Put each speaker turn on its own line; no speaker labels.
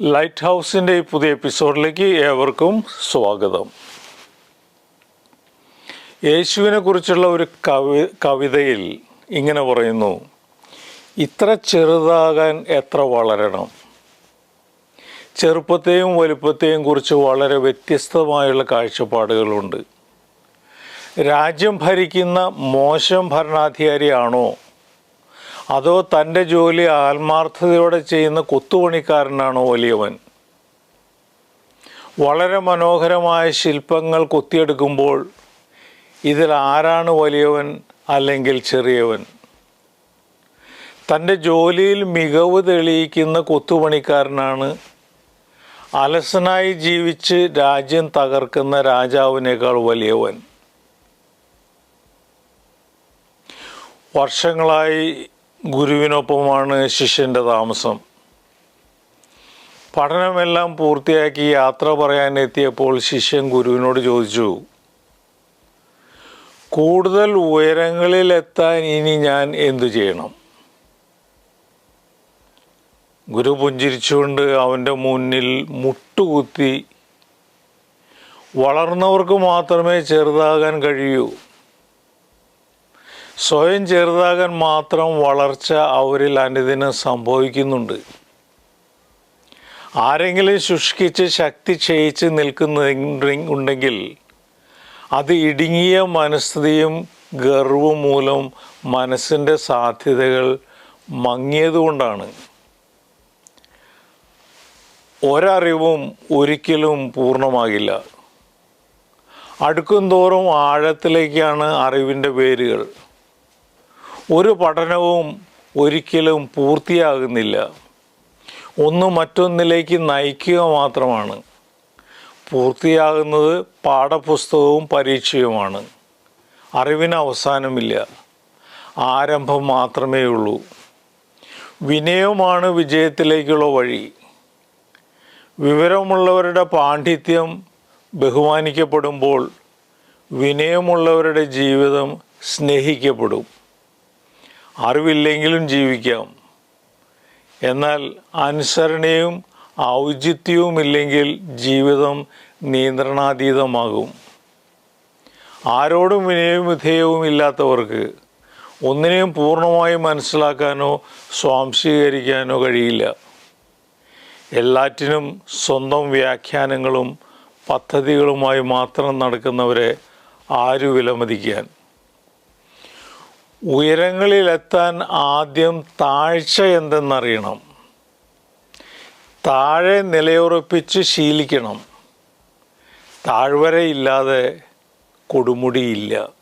Light ഹൗസിന്റെ ഈ പുതിയ എപ്പിസോഡിലേക്ക് ഏവർക്കും സ്വാഗതം. യേശുവിനെ കുറിച്ചുള്ള ഒരു കവി കവിതയിൽ ഇങ്ങനെ പറയുന്നു ഇത്ര ചെറുതാകാൻ എത്ര വളരണം. ചെറുപ്പത്തെയും വലുപ്പത്തെയും കുറിച്ച് വളരെ വ്യത്യസ്തമായുള്ള കാഴ്ചപ്പാടുകളുണ്ട്. രാജ്യം ഭരിക്കുന്ന മോശം ഭരണാധികാരിയാണോ അതോ തന്റെ ജോലി ആത്മാർത്ഥതയോടെ ചെയ്യുന്ന കൊത്തുപണിക്കാരനാണോ വലിയവൻ? വളരെ മനോഹരമായ ശില്പങ്ങൾ കൊത്തിയെടുക്കുമ്പോൾ ഇതിൽ ആരാണ് വലിയവൻ അല്ലെങ്കിൽ ചെറിയവൻ? തന്റെ ജോലിയിൽ മികവ് തെളിയിക്കുന്ന കൊത്തുപണിക്കാരനാണ്. അലസനായി ജീവിച്ച് രാജ്യം തകർക്കുന്ന രാജാവിനേക്കാൾ വലിയവൻ. വർഷങ്ങളായി ഗുരുവിനൊപ്പമാണ് ശിഷ്യന്റെ താമസം. പഠനമെല്ലാം പൂർത്തിയാക്കി യാത്ര പറയാനെത്തിയപ്പോൾ ശിഷ്യൻ ഗുരുവിനോട് ചോദിച്ചു കൂടുതൽ ഉയരങ്ങളിലെത്താൻ ഇനി ഞാൻ എന്തു ചെയ്യണം? ഗുരു പുഞ്ചിരിച്ചുകൊണ്ട് അവന്റെ മുന്നിൽ മുട്ടുകുത്തി വളർന്നവർക്ക് മാത്രമേ ചെറുതാകാൻ കഴിയൂ. സ്വയം ചെറുതാകാൻ മാത്രം വളർച്ച അവരിൽ അനുദിനം സംഭവിക്കുന്നുണ്ട്. ആരെങ്കിലും ശുഷ്കിച്ച് ശക്തി ക്ഷയിച്ച് നിൽക്കുന്നുണ്ടെങ്കിൽ അത് ഇടുങ്ങിയ മനസ്ഥിതിയും ഗർവും മൂലം മനസ്സിന്റെ സാധ്യതകൾ മങ്ങിയതുകൊണ്ടാണ്. ഒരറിവും ഒരിക്കലും പൂർണമാകില്ല. അടുക്കും തോറും ആഴത്തിലേക്കാണ് അറിവിന്റെ വേരുകൾ. ഒരു പഠനവും ഒരിക്കലും പൂർത്തിയാകുന്നില്ല. ഒന്ന് മറ്റൊന്നിലേക്ക് നയിക്കുക മാത്രമാണ്. പൂർത്തിയാകുന്നത് പാഠപുസ്തകവും പരീക്ഷയുമാണ്. അറിവിന് അവസാനമില്ല. ആരംഭം മാത്രമേ ഉള്ളൂ. വിനയമാണ് വിജയത്തിലേക്കുള്ള വഴി. വിവരമുള്ളവരുടെ പാണ്ഡിത്യം ബഹുമാനിക്കപ്പെടുമ്പോൾ വിനയമുള്ളവരുടെ ജീവിതം സ്നേഹിക്കപ്പെടും. അറിവില്ലെങ്കിലും ജീവിക്കാം. എന്നാൽ അനുസരണയും ഔചിത്യവുമില്ലെങ്കിൽ ജീവിതം നിയന്ത്രണാതീതമാകും. ആരോടും വിനയവും വിധേയവും ഇല്ലാത്തവർക്ക് ഒന്നിനെയും പൂർണമായി മനസ്സിലാക്കാനോ സ്വാംശീകരിക്കാനോ കഴിയില്ല. എല്ലാറ്റിനും സ്വന്തം വ്യാഖ്യാനങ്ങളും പദ്ധതികളുമായി മാത്രം നടക്കുന്നവരെ ആരു വിലമതിക്കാൻ? ഉയരങ്ങളിലെത്താൻ ആദ്യം താഴ്ച എന്തെന്നറിയണം. താഴെ നിലയുറപ്പിച്ച് ശീലിക്കണം. താഴ്വരയില്ലാതെ കൊടുമുടിയില്ല.